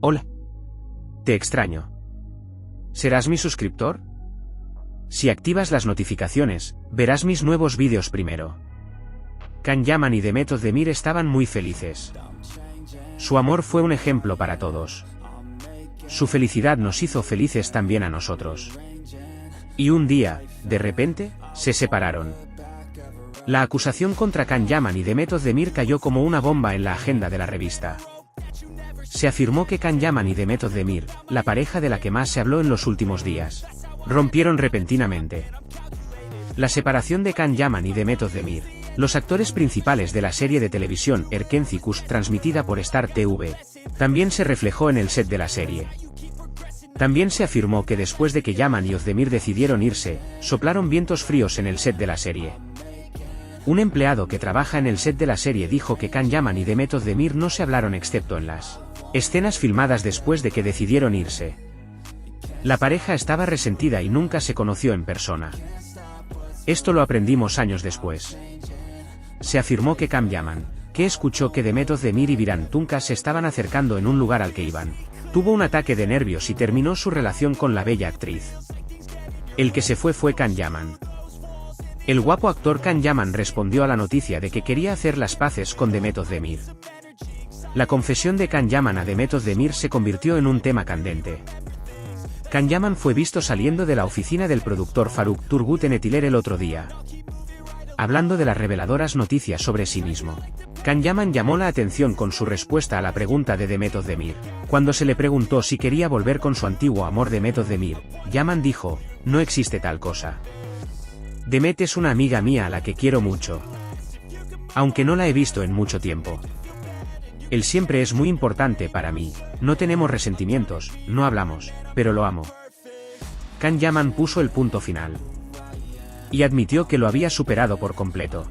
Hola. Te extraño. ¿Serás mi suscriptor? Si activas las notificaciones, verás mis nuevos vídeos primero. Kan Yaman y Demet Demir estaban muy felices. Su amor fue un ejemplo para todos. Su felicidad nos hizo felices también a nosotros. Y un día, de repente, se separaron. La acusación contra Kan Yaman y Demet Demir cayó como una bomba en la agenda de la revista. Se afirmó que Kan Yaman y Demet Demir, la pareja de la que más se habló en los últimos días, rompieron repentinamente. La separación de Kan Yaman y Demet Demir, los actores principales de la serie de televisión Erkencicus transmitida por Star TV, también se reflejó en el set de la serie. También se afirmó que después de que Yaman y Ozdemir decidieron irse, soplaron vientos fríos en el set de la serie. Un empleado que trabaja en el set de la serie dijo que Kan Yaman y Demet Ozdemir no se hablaron excepto en las escenas filmadas después de que decidieron irse. La pareja estaba resentida y nunca se conoció en persona. Esto lo aprendimos años después. Se afirmó que Cam Yaman, que escuchó que Demet Ozdemir y Viran Tunca se estaban acercando en un lugar al que iban, tuvo un ataque de nervios y terminó su relación con la bella actriz. El que se fue fue Kan Yaman. El guapo actor Kan Yaman respondió a la noticia de que quería hacer las paces con Demet Ozdemir. La confesión de Kan Yaman a Demet Ozdemir se convirtió en un tema candente. Kan Yaman fue visto saliendo de la oficina del productor Faruk Turgut en Etiler el otro día. Hablando de las reveladoras noticias sobre sí mismo. Kan Yaman llamó la atención con su respuesta a la pregunta de Demet Ozdemir. Cuando se le preguntó si quería volver con su antiguo amor Demet Ozdemir, Yaman dijo, no existe tal cosa. Demet es una amiga mía a la que quiero mucho. Aunque no la he visto en mucho tiempo. Él siempre es muy importante para mí, no tenemos resentimientos, no hablamos, pero lo amo. Kan Yaman puso el punto final. Y admitió que lo había superado por completo.